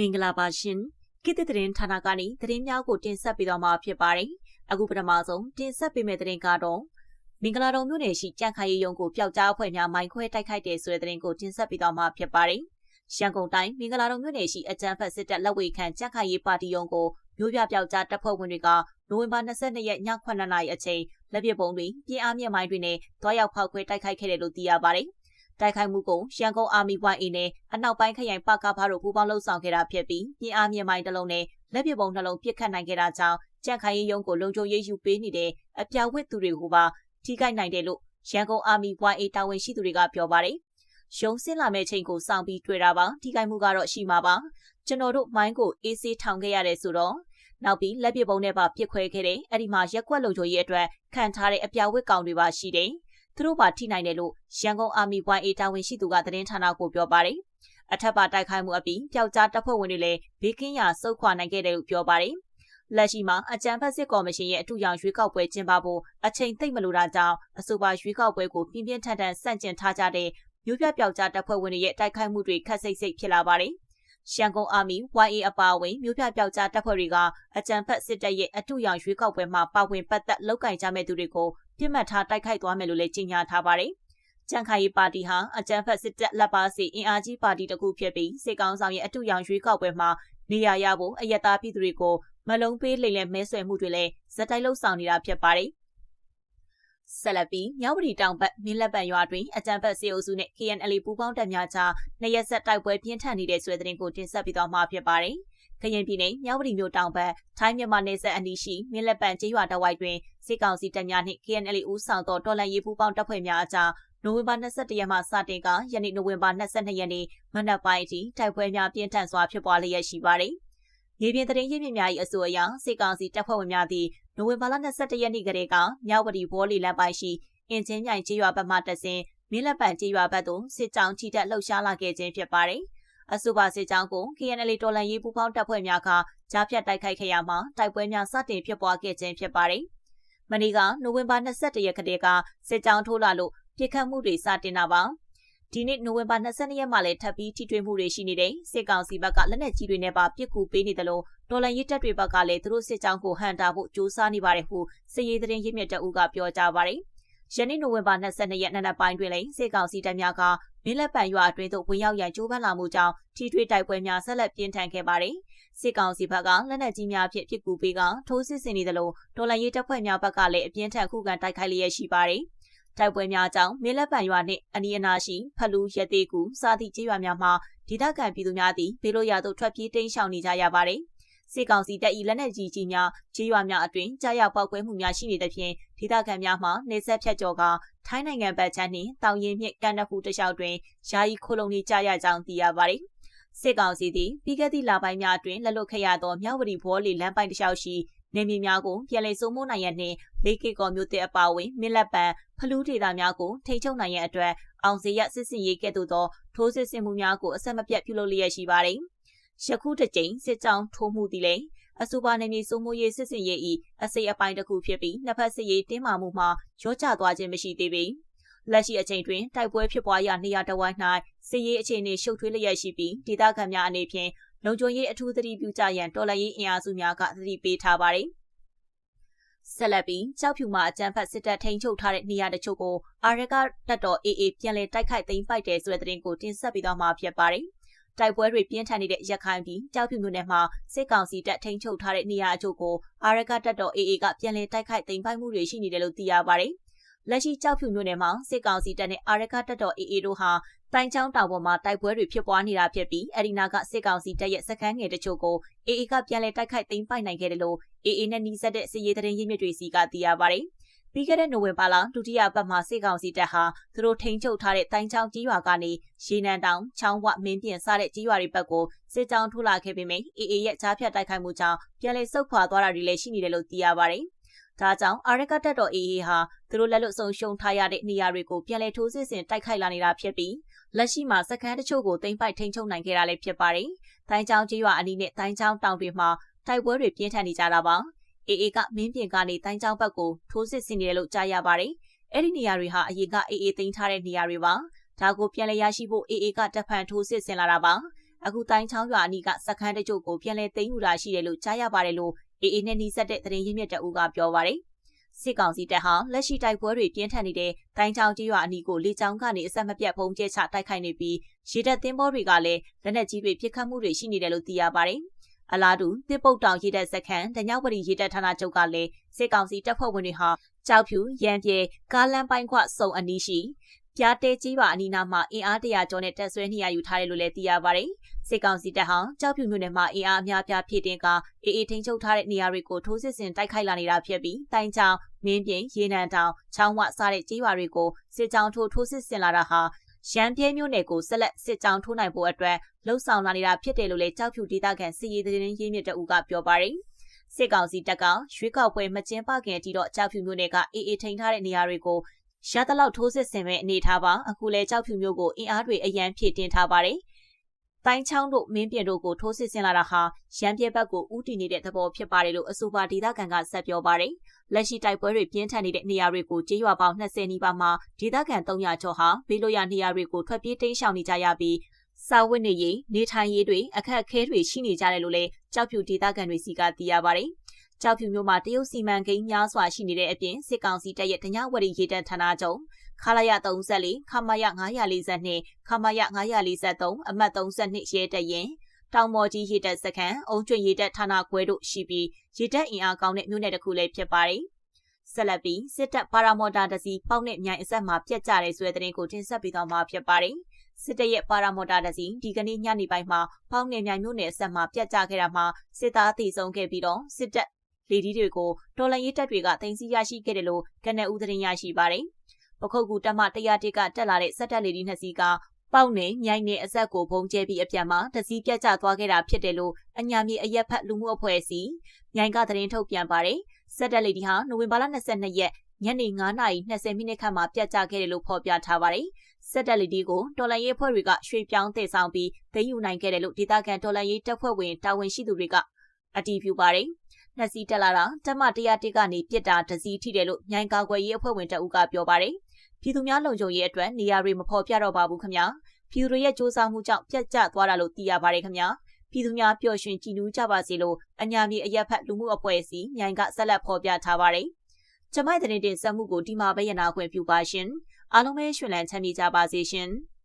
မင်္ဂလာပါရှင်ကိတသတင်းဌာနကနေသတင်းများကိုတင်ဆက်ပေးတော့မှာဖြစ်ပါတယ်အခုပထမဆုံးတင်ဆက်ပေးမယ့်သတင်းကတော့မင်္ဂလာတော်မြို့နယ်ရှိကြံ့ခိုင်ရေးရုံးကိုပျောက်ကြားအဖွဲ့များမိုင်းခွဲတိုက်ခိုက်တဲ့ဆိုတဲ့သတင်းကိုတင်ဆက်ပေးတော့မှာဖြစ်ပါတယ်ရန်ကုန်တိုင်းမင်္ဂလာတော်မြို့နယ်ရှိအကြံဖက်စစ်တပ်လက်ဝေခံကြံ့ခိုင်ရေးပါတီရုံးကိုမြို့ပြပျောက်ကြားတပ်ဖွဲ့ဝင်တွေကနိုဝင်ဘာ22ရက်ည9:00နာရီအချိန်လက်ပစ်ပုံတွေပြည်အားမြင့်မိုင်းတွေနဲ့တွားရောက်ဖောက်ခွဲတိုက်ခိုက်ခဲ့တယ်လို့သိရပါတယ် တိုက်ခိုက်မှုကိုရန်ကုန်အာမီ YA နဲ့အနောက်ပိုင်းခရိုင်ပကဖားတို့ပူးပေါင်းလှုပ်ဆောင်ခဲ့တာဖြစ်ပြီးပြည်အားမြင့်မိုင်းတစ်လုံးနဲ့လက်ပစ်ပုံနှလုံးပစ်ခတ်နိုင်ခဲ့တာကြောင့်ကြန့်ခိုင်ရေးရုံးကိုလုံခြုံရေးယူပေးနေတဲ့အပြာဝစ်သူတွေကိုပါထိခိုက်နိုင်တယ်လို့ရန်ကုန်အာမီ YA တာဝန်ရှိသူတွေကပြောပါတယ်။ရုံးစင်းလာမဲ့ချိန်ကိုစောင့်ပြီးတွေ့တာပါထိခိုက်မှုကတော့ရှိမှာပါကျွန်တော်တို့မိုင်းကိုအေးဆေးထောင်ခဲ့ရတယ်ဆိုတော့နောက်ပြီးလက်ပစ်ပုံးနဲ့ပါပြစ်ခွဲခဲ့တယ်အဲ့ဒီမှာရက်ွက်လုံချိုရေးအတွက်ခံထားတဲ့အပြာဝစ်ကောင်တွေပါရှိတယ် သူတို့ပါထိနိုင်တယ်လို့ရန်ကုန်အာမီ YA တာဝန်ရှိသူကသတင်းဌာနကိုပြောပါတယ်။အထက်ပါတိုက်ခိုက်မှုအပြီးပျောက်ကြားတပ်ဖွဲ့ဝင်တွေလည်းဘေးကင်းရာစုခွာနိုင်ခဲ့တယ်လို့ပြောပါတယ်။လက်ရှိမှာအကြံဖက်စစ်ကော်မရှင်ရဲ့အထူးရောင်ရွေးကောက်ပွဲကျင်းပဖို့အချိန်သိမ့်မလိုတာကြောင့်အဆိုပါရွေးကောက်ပွဲကိုပြင်းပြင်းထန်ထန်ဆန့်ကျင်ထားကြတဲ့မြို့ပြပျောက်ကြားတပ်ဖွဲ့ဝင်တွေရဲ့တိုက်ခိုက်မှုတွေခက်စိတ်စိတ်ဖြစ်လာပါတယ်။ရှန်ကုန်အာမီ YA အပါအဝင်မြို့ပြပျောက်ကြားတပ်ဖွဲ့တွေကအကြံဖက်စစ်တပ်ရဲ့အထူးရောင်ရွေးကောက်ပွဲမှာပါဝင်ပတ်သက်လောက်ကင်ကြမဲ့သူတွေကို ပြစ်မှတ်ထားတိုက်ခိုက်သွားမယ်လို့လည်းကြေညာထားပါတယ်။ကြံ့ခိုင်ရေးပါတီဟာအကြံဖက်စစ်တပ်လက်ပါစီအင်အားကြီးပါတီတစ်ခုဖြစ်ပြီးစစ်ကောင်ဆောင်ရဲ့အတူရောင်ရွေးကောက်ပွဲမှာနေရာရဖို့အယက်သားပြည်သူတွေကိုမလုံးပေးလိမ့်လဲမဲဆွယ်မှုတွေလည်းဇက်တိုက်လှုပ်ဆောင်နေတာဖြစ်ပါတယ်။ဆက်လက်ပြီးမြောက်ပရီတောင်ဘက်မင်းလက်ပံရွာတွင်အကြံဖက်စေအုပ်စုနဲ့ KNL ပူးပေါင်းတပ်များကြားနှစ်ရက်ဆက်တိုက်ပွဲပြင်းထန်နေတဲ့ဆွေးသတင်းကိုတင်ဆက်ပြီးတော့မှာဖြစ်ပါတယ်။ ကရင်ပြည်နယ်မြောက်ပြည်မြို့တောင်ဘက်ထိုင်းမြန်မာနယ်စပ်အနီးရှိမြင်းလက်ပံကျေးရွာတဝိုက်တွင်စစ်ကောင်စီတပ်များနှင့် KNL ဦးဆောင်သောတော်လှန်ရေးပူးပေါင်းတပ်ဖွဲ့များအကြားနိုဝင်ဘာ22ရက်မှစတင်ကယနေ့နိုဝင်ဘာ22ရက်နေ့မနက်ပိုင်းအထိတိုက်ပွဲများပြင်းထန်စွာဖြစ်ပွားလျက်ရှိပါသည်။မြေပြင်သတင်းရင်းမြစ်များ၏အဆိုအရစစ်ကောင်စီတပ်ဖွဲ့ဝင်များသည်နိုဝင်ဘာလ22ရက်နေ့ကလေးကမြောက်ပြည်ဘောလီလမ်းပိုင်းရှိအင်ချင်းမြိုင်ကျေးရွာဘက်မှတက်စဉ်မင်းလက်ပံကျေးရွာဘက်သို့စစ်ကြောင်းချီတက်လှုပ်ရှားလာခဲ့ခြင်းဖြစ်ပါတယ်။ အဆိုပါစစ်ကြောင်းကို KNL တော်လှန်ရေးပူးပေါင်းတပ်ဖွဲ့များကကြားဖြတ်တိုက်ခိုက်ခဲ့ရမှာတိုက်ပွဲများစတင်ဖြစ်ပွားခဲ့ခြင်းဖြစ်ပါတယ်။မနေ့ကနိုဝင်ဘာ22ရက်ကတည်းကစစ်ကြောင်းထိုးလာလို့ပြစ်ခတ်မှုတွေစတင်တာပါ။ဒီနေ့နိုဝင်ဘာ22ရက်မှာလည်းထပ်ပြီးထိတွေ့မှုတွေရှိနေတဲ့စစ်ကောင်စီဘက်ကလက်နက်ကြီးတွေနဲ့ပါပစ်ကူပေးနေတယ်လို့ဒေါ်လာရစ်တပ်တွေဘက်ကလည်းသူတို့စစ်ကြောင်းကိုဟန်တာဖို့ကြိုးစားနေပါတယ်ဟုစစ်ရေးသတင်းရင်းမြစ်တအုပ်ကပြောကြားပါတယ်။ ယနေ့နိုဝင်ဘာ22ရက်နေ့နက်ပိုင်းတွင်လည်းစစ်ကောင်စီတပ်များကမင်းလက်ပံရွာအတွင်းသို့ဝင်ရောက်ရန်ကြိုးပမ်းလာမှုကြောင့်ထိထွေးတိုက်ပွဲများဆက်လက်ပြင်းထန်ခဲ့ပါတယ်။စစ်ကောင်စီဘက်ကလက်နက်ကြီးများဖြင့်ပစ်ကူပေးကထိုးစစ်ဆင်နေသလိုဒေါ်လာရေးတပ်ဖွဲ့များဘက်ကလည်းအပြင်းထန်ခုခံတိုက်ခိုက်လျက်ရှိပါတယ်။တိုက်ပွဲများကြောင့်မင်းလက်ပံရွာနှင့်အနီးအနားရှိဖလူရသေးကူစာသည့်ကျေးရွာများမှာဒေသခံပြည်သူများသည်ဘေးလို့ရသို့ထွက်ပြေးတိမ်းရှောင်နေကြရပါတယ်။ စစ်ကောင်စီတပ်၏လက်နက်ကြီးကြီးများခြေရွာများအတွင်ကြားရောက်ပောက်ကွဲမှုများရှိနေသဖြင့်ဒေသခံများမှနေဆက်ဖြတ်ကျော်ကထိုင်းနိုင်ငံဘက်ခြမ်းနှင့်တောင်ရင်မြစ်ကန်နဖူတလျှောက်တွင်ယာယီခိုလုံနေကြရကြောင်းသိရပါသည်စစ်ကောင်စီသည်ပြီးခဲ့သည့်လပိုင်းများအတွင်းလက်လွတ်ခဲ့ရသောမြောက်ဝတီဘောလီလမ်းပိုင်းတစ်လျှောက်ရှိနေမြေများကိုပြန်လည်စိုးမိုးနိုင်ရနှင့်လေးကေကော်မျိုးတဲ့အပါအဝင်မြစ်လက်ပံဖလူးဒေတာများကိုထိန်းချုပ်နိုင်ရန်အတွက်အောင်စီရစစ်စင်ရေးကဲ့သို့သောထိုးစစ်ဆင်မှုများကိုအဆက်မပြတ်ပြုလုပ်လျက်ရှိပါသည် ယခုတစ်ကြိမ်စစ်ကြောင်းထိုးမှုသည်လည်းအဆိုပါနယ်မြေစိုးမိုးရေးစစ်စင်ရေး၏အစိပ်အပိုင်းတစ်ခုဖြစ်ပြီးနှစ်ဖက်စစ်ရေးတင်းမာမှုမှာရောကျသွားခြင်းမရှိသေးပေလက်ရှိအချိန်တွင်တိုက်ပွဲဖြစ်ပွားရာနေရာတစ်ဝိုင်း၌စစ်ရေးအခြေအနေရှုပ်ထွေးလျက်ရှိပြီးဒေသခံများအနေဖြင့်လုံခြုံရေးအထူးသတိပြုကြရန်တော်လှန်ရေးအင်အားစုများကသတိပေးထားပါသည်ဆက်လက်ပြီးကြောက်ဖြူမှာအကြမ်းဖက်စစ်တပ်ထိန်းချုပ်ထားတဲ့နေရာတချို့ကိုအာရကတပ်တော် AA ပြန်လည်တိုက်ခိုက်သိမ်းပိုက်တယ်ဆိုတဲ့သတင်းကိုတင်ဆက်ပြီးတော့မှာဖြစ်ပါတယ်။ တိုက်ပွဲတွေပြင်းထန်နေတဲ့ရခိုင်ပြည်ကြောက်ဖြူမြို့နယ်မှာစစ်ကောင်စီတပ်ထိန်းချုပ်ထားတဲ့နေရာအချို့ကိုအာရကတပ်တော် AA ကပြန်လည်တိုက်ခိုက်သိမ်းပိုက်မှုတွေရှိနေတယ်လို့သိရပါတယ်။လက်ရှိကြောက်ဖြူမြို့နယ်မှာစစ်ကောင်စီတပ်နဲ့အာရကတပ်တော် AA တို့ဟာတိုင်းချောင်းတောင်ပေါ်မှာတိုက်ပွဲတွေဖြစ်ပွားနေတာဖြစ်ပြီးအဲဒီနာကစစ်ကောင်စီတပ်ရဲ့စခန်းငယ်တချို့ကို AA ကပြန်လည်တိုက်ခိုက်သိမ်းပိုက်နိုင်ခဲ့တယ်လို့ AA နဲ့နှီးစပ်တဲ့စစ်ရေးသတင်းရင်းမြစ်တွေစီကသိရပါတယ်။ ပြီးခဲ့တဲ့နိုဝင်ဘာလဒုတိယပတ်မှာစစ်ကောင်စီတပ်ဟာသူတို့ထိန်းချုပ်ထားတဲ့တိုင်းချောင်းကြီးရွာကနေရေနံတောင်ချောင်းဝမင်းပြင်စတဲ့ကြီးရွာတွေဘက်ကိုစစ်ကြောင်းထိုးလာခဲ့ပေမယ့်အေအေရဲ့ကြားဖြတ်တိုက်ခိုက်မှုကြောင့်ပြန်လည်ဆုတ်ခွာသွားတာတွေလည်းရှိနေတယ်လို့သိရပါတယ်။ဒါကြောင့်အာရကတက်တော်အေအေဟာသူတို့လက်လွတ်ဆုံးရှုံးထားရတဲ့နေရာတွေကိုပြန်လည်ထိုးစစ်ဆင်တိုက်ခိုက်လာနေတာဖြစ်ပြီးလက်ရှိမှာစခန်းတချို့ကိုသိမ်းပိုက်ထိန်းချုပ်နိုင်ခဲ့တာလည်းဖြစ်ပါတယ်။တိုင်းချောင်းကြီးရွာအနီးနဲ့တိုင်းချောင်းတောင်တွေမှာတိုက်ပွဲတွေပြင်းထန်နေကြတာပါ။ အေအေကမင်းပြင်ကနေတိုင်းကျောင်းဘက်ကိုထိုးစစ်ဆင်နေတယ်လို့ကြားရပါတယ်။အဲ့ဒီနေရာတွေဟာအရင်ကအေအေသိမ်းထားတဲ့နေရာတွေပါ။ဒါကိုပြန်လည်ရရှိဖို့အေအေကတပ်ဖန်ထိုးစစ်ဆင်လာတာပါ။အခုတိုင်းချောင်းရွာအနီးကစခန်းတချို့ကိုပြန်လည်သိမ်းယူတာရှိတယ်လို့ကြားရပါတယ်လို့အေအေနဲ့နှီးဆက်တဲ့သတင်းရင်းမြစ်တအူးကပြောပါတယ်စစ်ကောင်စီတပ်ဟာလက်ရှိတိုက်ပွဲတွေပြင်းထန်နေတဲ့တိုင်းချောင်းကြီးရွာအနီးကိုလေကြောင်းကနေအဆက်မပြတ်ပုံကျဲချတိုက်ခိုက်နေပြီးရေတပ်သင်းဘောတွေကလည်းလက်နက်ကြီးတွေပစ်ခတ်မှုတွေရှိနေတယ်လို့သိရပါတယ်။ အလားတူတစ်ပုတ်တောင်ရေတပ်စခန်းတညဝရီရေတပ်ဌာနချုပ်ကလည်းစစ်ကောင်စီတပ်ဖွဲ့ဝင်တွေဟာကြောက်ဖြူရန်ပြေကားလမ်းပိုင်းခွစုံအနီးရှိပြားတဲကြီးပါအနီးနားမှာအင်အားတရာကျော်နဲ့တက်ဆွဲနေရယူထားတယ်လို့လည်းသိရပါတယ်။စစ်ကောင်စီတပ်ဟာကြောက်ဖြူမြို့နယ်မှာအင်အားအများပြားဖြည့်တင်ကအေးအေးထိန်းချုပ်ထားတဲ့နေရာတွေကိုထိုးစစ်ဆင်တိုက်ခိုက်လာနေတာဖြစ်ပြီးတိုင်ချောင်းမင်းပြင်းရေနံတောင်ချောင်းဝစတဲ့ကြီးရွာတွေကိုစစ်ကြောင်းထိုးထိုးစစ်ဆင်လာတာဟာ ရန်ပြဲမြို့နယ်ကိုဆက်လက်စစ်ကြောင်းထိုးနိုင်ဖို့အတွက်လှုံ့ဆော်လာနေတာဖြစ်တယ်လို့လည်းကြောက်ဖြူဒေသခံစစ်ရေးသတင်းရင်းမြစ်တအူကပြောပါတယ်။စစ်ကောင်စီတပ်ကရွေးကောက်ပွဲမကျင်းပခင်အထိတော့ကြောက်ဖြူမြို့နယ်ကအေးအေးထိန်းထားတဲ့နေရာတွေကိုရသလောက်ထိုးစစ်ဆင်မဲ့အနေထားပါအခုလဲကြောက်ဖြူမျိုးကိုအင်အားတွေအရန်ဖြည့်တင်ထားပါတယ်။ တိုင်းချောင်းတို့မင်းပြင်တို့ကိုထိုးစစ်ဆင်လာတာဟာရန်ပြဲဘက်ကိုဥတီနေတဲ့သဘောဖြစ်ပါတယ်လို့အဆိုပါဒေသခံကဆက်ပြောပါတယ်။လက်ရှိတိုက်ပွဲတွေပြင်းထန်နေတဲ့နေရာတွေကိုကြေးရွာပေါင်း20နီးပါးမှာဒေသခံ300ကျော်ဟာဘေးလွတ်ရာနေရာတွေကိုထွက်ပြေးတိမ်းရှောင်နေကြရပြီးစာဝတ်နေရေးနေထိုင်ရေးတွေအခက်အခဲတွေရှိနေကြတယ်လို့လည်းကြောက်ဖြူဒေသခံတွေစီကသိရပါတယ်။ကြောက်ဖြူမြို့မှာတရုတ်စီမံကိန်းများစွာရှိနေတဲ့အပြင်စစ်ကောင်စီတပ်ရဲ့တညဝရီရေတပ်ဌာနချုပ် ခလာရ34ခမရ942ခမရ943အမှတ်32ရဲတပ်ရင်တောင်မော်ကြီးရေတပ်စခန်းအုံကျွင်ရေတပ်ဌာနခွဲတို့ရှိပြီးရေတပ်အင်အားကောင်းတဲ့မြို့နယ်တစ်ခုလည်းဖြစ်ပါတယ်ဆက်လက်ပြီးစစ်တပ်ပါရာမော်တာတစီပေါက်နဲ့မြိုင်အဆက်မှာပြက်ကြတဲ့ဆွဲတဲ့တင်ကိုတင်ဆက်ပေးသွားမှာဖြစ်ပါတယ်စစ်တပ်ရဲ့ပါရာမော်တာတစီဒီကနေ့ညနေပိုင်းမှာပေါက်နဲ့မြိုင်မြို့နယ်အဆက်မှာပြက်ကြခဲ့တာမှာစစ်သားတည်ဆုံခဲ့ပြီးတော့စစ်တပ်လေဒီတွေကိုတော်လန်ရေးတပ်တွေကတင်စီရရှိခဲ့တယ်လို့ကနက်ဦးသတင်းရရှိပါတယ်။ ပခုတ်ကူတပ်မ101ကတက်လာတဲ့စက်တပ်လေဒီနှစ်စီးကပေါက်နဲ့မြိုင်နဲ့အဆက်ကိုဘုံကျဲပြီးအပြန်မှာတစည်းပြတ်ကျသွားခဲ့တာဖြစ်တယ်လို့အညာမြေအရက်ဖက်လူမှုအဖွဲ့အစည်းမြိုင်ကသတင်းထုတ်ပြန်ပါတယ်။စက်တပ်လေဒီဟာနိုဝင်ဘာလ22ရက်ညနေ9:20မိနစ်ခန့်မှာပြတ်ကျခဲ့တယ်လို့ဖော်ပြထားပါတယ်။စက်တက်လီဒီကိုတော်လန်ရေးအဖွဲ့တွေကရွှေ့ပြောင်းတည်ဆောင်ပြီးသိမ်းယူနိုင်ခဲ့တယ်လို့ဒေသခံတော်လန်ရေးတပ်ဖွဲ့ဝင်တာဝန်ရှိသူတွေကအတည်ပြုပါတယ်။နှစ်စီးတက်လာတာတမ101ကနေပြစ်တာတစီးထိတယ်လို့မြိုင်ကာကွယ်ရေးအဖွဲ့ဝင်တအုပ်ကပြောပါတယ်။ ပြည်သူများလုံခြုံရေးအတွက်နေရာတွေမဖော်ပြတော့ပါဘူးခင်ဗျာ။ပြည်သူတွေရဲ့စ조사မှုကြောင့်ပြတ်ကျသွားတာလို့သိရပါတယ်ခင်ဗျာ။ပြည်သူများပျော်ရွှင်ကြည်နူးကြပါစေလို့အညာမြေအရက်ဖက်လူမှုအဖွဲ့အစည်းမြိုင်ကဆက်လက်ဖော်ပြထားပါတယ်။ကျမိုက်တဲ့တင်ဆက်မှုကိုဒီမှာပဲရနာခွင့်ပြုပါရှင်။အားလုံးပဲရှင်လန်းချမ်းမြေကြပါစေရှင်။